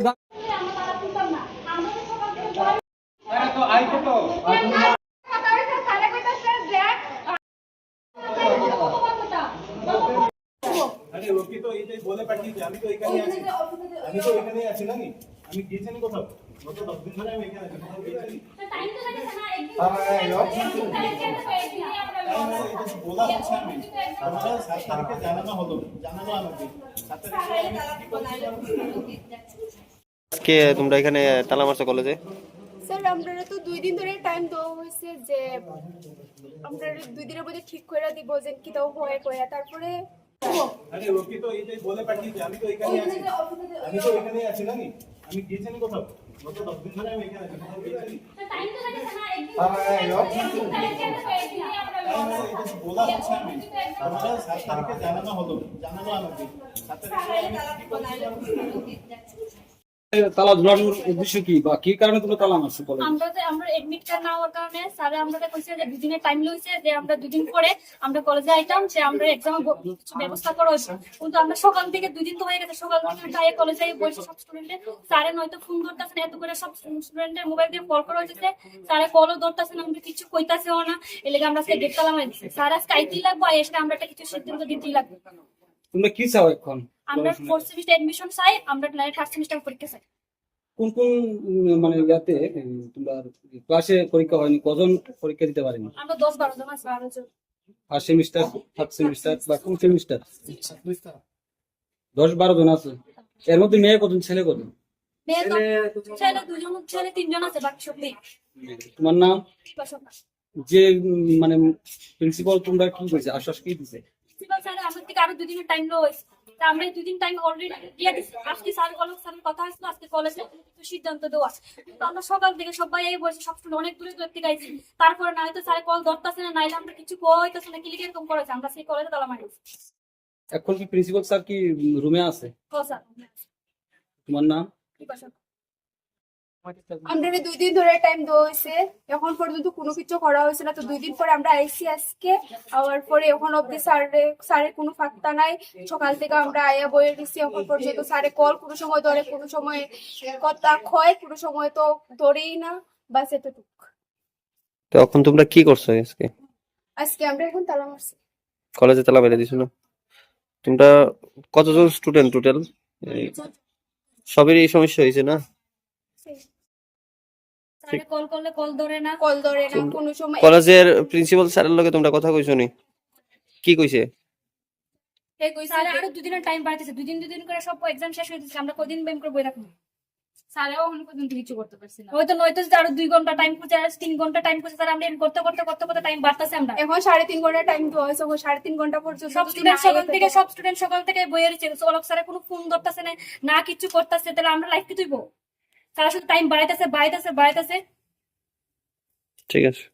দা- আরে ওকে তো এইটাই বলে পাঠিয়েছি আমি তো এখানেই আছি আমি তো এখানেই আছি নাকি আমি গিয়েছিনি কোথাও গত দশ দিন ধরে আমি এখানে আছি কোথাও গিয়েছিনি বলা হচ্ছে আমি আমরা সাত তারিখে জানানো হলো জানানো আমাকে সাত তারিখে আমি কি করতে কে তোমরা এখানে তালা মারছো কলেজে? স্যার আমরা তো দুই দিন ধরে টাইম দেওয়া হয়েছে যে আমরা দুই দিনের মধ্যে ঠিক করে দিব যে কি দাও হয় কয়া তারপরে আরে ওকে তো এইটাই বলে পাঠিয়েছি আমি তো এখানেই আছি। আমি তো এখানেই আছি নাকি আমি গিয়েছিনি কোথাও? গত দশ দিন ধরে আমি এখানে আছি। কোথাও গিয়েছিনি বলা হচ্ছে আমি সাত তারিখে জানানো হলো। জানানো আমাকে সাত তারিখে তালা ঝুলানোর উদ্দেশ্য কি? বা কি কারণে তোমরা তালা মারছো কলেজে আমরা যে আমরা এডমিট কার্ড না হওয়ার কারণে স্যারে আমরা কইছে যে দুদিনের টাইম লইছে যে আমরা দুদিন পরে আমরা কলেজে আইতাম যে আমরা এক্সাম কিছু ব্যবস্থা করা হয়েছে। কিন্তু আমরা সকাল থেকে দুই দিন তো হয়ে গেছে সকাল থেকে যাই কলেজে বসে সব স্টুডেন্টে স্যারে নয়তো ফোন ধরতেছে না এত করে সব স্টুডেন্টের মোবাইল দিয়ে কল করা হয়েছে স্যারে কলও ধরতেছে না আমরা কিছু কইতাছেও না। এর আমরা আজকে গেট তালা মারছি স্যার আজকে আইতেই লাগবো এসে আমরা একটা কিছু সিদ্ধান্ত দিতেই লাগবে। তোমরা কি চাও এখন? আমরা ফোর্থ সেমিস্টার এডমিশন চাই আমরা থার্ড সেমিস্টার পরীক্ষা চাই। কোন কোন মানে ইয়াতে তোমরা ক্লাসে পরীক্ষা হয়নি কজন পরীক্ষা দিতে পারেনি? আমরা দশ বারো জন আছি বারো জন। ফার্স্ট সেমিস্টার থার্ড সেমিস্টার বা কোন সেমিস্টার দশ বারো জন আছে। এর মধ্যে মেয়ে কজন ছেলে কজন? ছেলে দুজন ছেলে তিনজন আছে বাকি সব মেয়ে। তোমার নাম? যে মানে প্রিন্সিপাল তোমরা কি করেছে? আশ্বাস কি দিছে? প্রিন্সিপাল স্যার আমার থেকে আরও দুদিনের টাইম লো হয়েছে। তা আমরা দুদিন টাইম অলরেডি দিয়ে দিচ্ছি আজকে স্যার স্যারের কথা আসলো আজকে কলেজে সিদ্ধান্ত দেওয়া কিন্তু আমরা সকাল থেকে সবাই এই বসে সব student অনেক দূরে দূরে থেকে আইছি তারপরে না হয়তো স্যার কল ধরতেছে না নাইলে আমরা কিছু কইতেছে না কি লিখে এরকম করেছে। আমরা সেই কলেজে তালা মারি এখন কি প্রিন্সিপাল স্যার কি রুমে আছে? স্যার তোমার নাম? আমরা দুই দিন ধরে টাইম দেওয়া হয়েছে। এখন পর্যন্ত কোনো কিছু করা হয়েছে না। তো দুই দিন পরে আমরা আইসি আজকে। আবার পরে এখন অব্দি স্যারে স্যারের কোনো ফাঁকতা নাই। সকাল থেকে আমরা আয়া বয়ে দিচ্ছি এখন পর্যন্ত স্যারে কল কোনো সময় ধরে কোনো সময় কথা ক্ষয় কোনো সময় তো ধরেই না। বাস এতটুক। তো এখন তোমরা কি করছ আজকে? আজকে আমরা এখন তালা মারছি। কলেজে তালা মেরে দিছো না তোমরা কতজন স্টুডেন্ট টোটাল সবেরই এই সমস্যা হয়েছে না? স্যারে কল করলে কল ধরে না। কল ধরে না কোনো সময় কলেজের প্রিন্সিপাল স্যারের লগে তোমরা কথা কইছো নি? কি কইছে? এই কইছে স্যার আরও দুদিনের টাইম বাড়তেছে দুদিন দুদিন করে সব এক্সাম শেষ হয়ে যাচ্ছে আমরা কদিন ব্যায়াম করে বই রাখব স্যারেও এখন পর্যন্ত কিছু করতে পারছি না। হয়তো নয়তো যে আরও দুই ঘণ্টা টাইম আর তিন ঘণ্টা টাইম আমরা করতে করতে করতে করতে টাইম বাড়তেছে আমরা। এখন সাড়ে তিন ঘণ্টা টাইম হয়েছে সাড়ে তিন ঘণ্টা পর্যন্ত সব স্টুডেন্ট সকাল থেকে পারে। সব স্টুডেন্ট সকাল থেকে বইয়ের রয়েছে অলক স্যারে কোনো ফোন ধরতেছে না না কিছু করতেছে তাহলে আমরা লাইফ কি তুইবো তারা শুধু টাইম বাড়াইতেছে বাড়াইতেছে বাড়াইতেছে। ঠিক আছে।